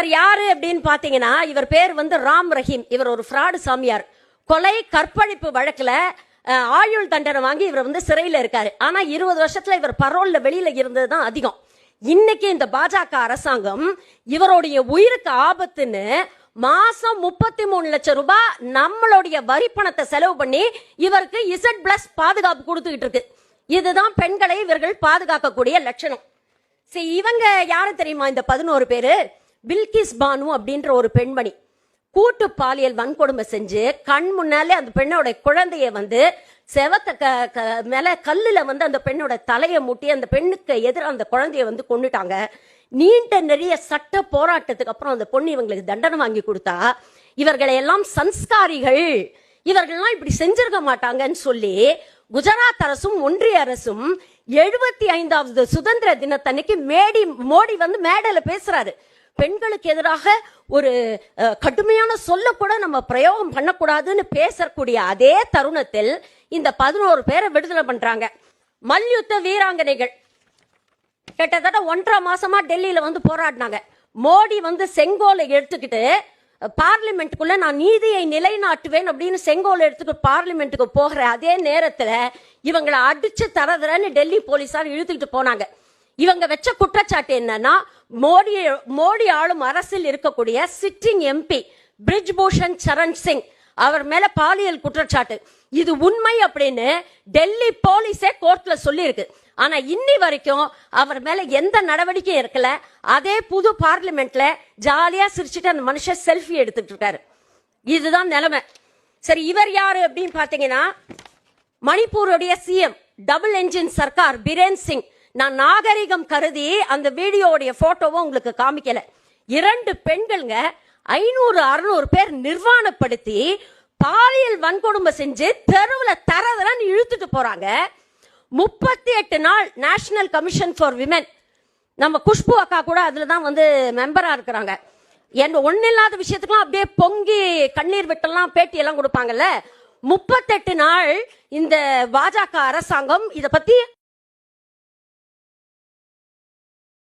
இவர் யாரு அப்படின்னு பாத்தீங்கன்னா இவர் பேர் வந்து ராம் ரஹீம். இவர் ஒரு ஃப்ராடு சாமியார். கொலை கற்பழிப்பு வழக்குல ஆயுள் தண்டனை வாங்கி இவர் வந்து சிறையில இருக்காரு. ஆனா இருபது வருஷத்துல இவர் பரோல்ல வெளியில இருந்தது தான் அதிகம். இன்னைக்கு இந்த பாஜக அரசாங்கம் இவருடைய உயிருக்கு ஆபத்துன்னு மாசம் முப்பத்தி மூணு லட்சம் ரூபாய் நம்மளுடைய வரி பணத்தை செலவு பண்ணி இவருக்கு இசட் பிளஸ் பாதுகாப்பு கொடுத்துக்கிட்டு இருக்கு. இதுதான் பெண்களை இவர்கள் பாதுகாக்கக்கூடிய லட்சணம். சரி இவங்க யாரு தெரியுமா இந்த பதினோரு பேரு? பில்கிஸ் பானு அப்படின்ற ஒரு பெண்மணி கூட்டு பாலியல் வன்கொடுமை செஞ்சு கண் முன்னாலே அந்த பெண்ணோட குழந்தைய வந்து செவத்த க க மேலே கல்லில் வந்து அந்த பெண்ணோட தலையை முட்டி அந்த பெண்ணுக்கு எதிராக அந்த குழந்தைய வந்து கொண்டுட்டாங்க நீண்ட நிறைய சட்ட போராட்டத்துக்கு அப்புறம் அந்த பொண்ணு இவங்களுக்கு தண்டனை வாங்கி கொடுத்தா இவர்களை எல்லாம் சன்ஸ்காரிகள் இவர்கள்லாம் இப்படி செஞ்சிருக்க மாட்டாங்கன்னு சொல்லி குஜராத் அரசும் ஒன்றிய அரசும் எழுபத்தி ஐந்தாவது சுதந்திர தினத்தன்னைக்கு மேடி மோடி வந்து மேடையில் பேசுறாரு. பெண்களுக்கு எதிராக ஒரு கடுமையான சொல்ல கூட நம்ம பிரயோகம் பண்ணக்கூடாதுன்னு பேசக்கூடிய அதே தருணத்தில் இந்த பதினோரு பேரை விடுதலை பண்றாங்க. மல்யுத்த வீராங்கனைகள். கிட்டத்தட்ட ஒன்றரை மாசமா டெல்லியில வந்து போராடினாங்க. மோடி வந்து செங்கோலை எடுத்துக்கிட்டு பார்லிமெண்ட்டுக்குள்ள நான் நீதியை நிலைநாட்டுவேன் அப்படின்னு செங்கோலை எடுத்துக்கிட்டு பார்லிமெண்ட்டுக்கு போகிற அதே நேரத்துல இவங்களை அடிச்சு தரதுறன்னு டெல்லி போலீசார் இழுத்துக்கிட்டு போனாங்க. இவங்க வச்ச குற்றச்சாட்டு என்னன்னா மோடி மோடி ஆளும் அரசில் இருக்கக்கூடிய சிட்டிங் எம்பி பிரிஜ் பூஷன் சரண் சிங் அவர் மேல பாலியல் குற்றச்சாட்டு. இது உண்மை அப்படின்னு டெல்லி போலீஸே கோர்ட்ல சொல்லியிருக்கு. ஆனா இன்னி வரைக்கும் அவர் மேல எந்த நடவடிக்கையும் இருக்கல அதே புது பார்லிமெண்ட்ல ஜாலியா சிரிச்சுட்டு அந்த மனுஷன் செல்ஃபி எடுத்துட்டு இருக்காரு. இதுதான் நிலைமை. சரி இவர் யாரு அப்படின்னு பாத்தீங்கன்னா மணிப்பூருடைய சிஎம் டபுள் என்ஜின் சர்க்கார் பிரேன் சிங். நான் நாகரிகம் கருதி அந்த வீடியோடைய போட்டோவும் உங்களுக்கு காமிக்கல. இரண்டு பெண்கள்ங்க ஐநூறு அறுநூறு பேர் நிர்வாணப்படுத்தி பாலியல் வன்கொடுமை செஞ்சு தெருவில் தரதரன்னு இழுத்துட்டு போறாங்க. முப்பத்தி எட்டு நாள் நேஷனல் கமிஷன் ஃபார் விமன் நம்ம குஷ்பு அக்கா கூட அதுல தான் வந்து மெம்பரா இருக்கிறாங்க. என்ன ஒண்ணு இல்லாத விஷயத்துக்குலாம் அப்படியே பொங்கி கண்ணீர் விட்டெல்லாம் பேட்டி எல்லாம் கொடுப்பாங்கல்ல. முப்பத்தெட்டு நாள் இந்த பாஜக அரசாங்கம் இதை பத்தி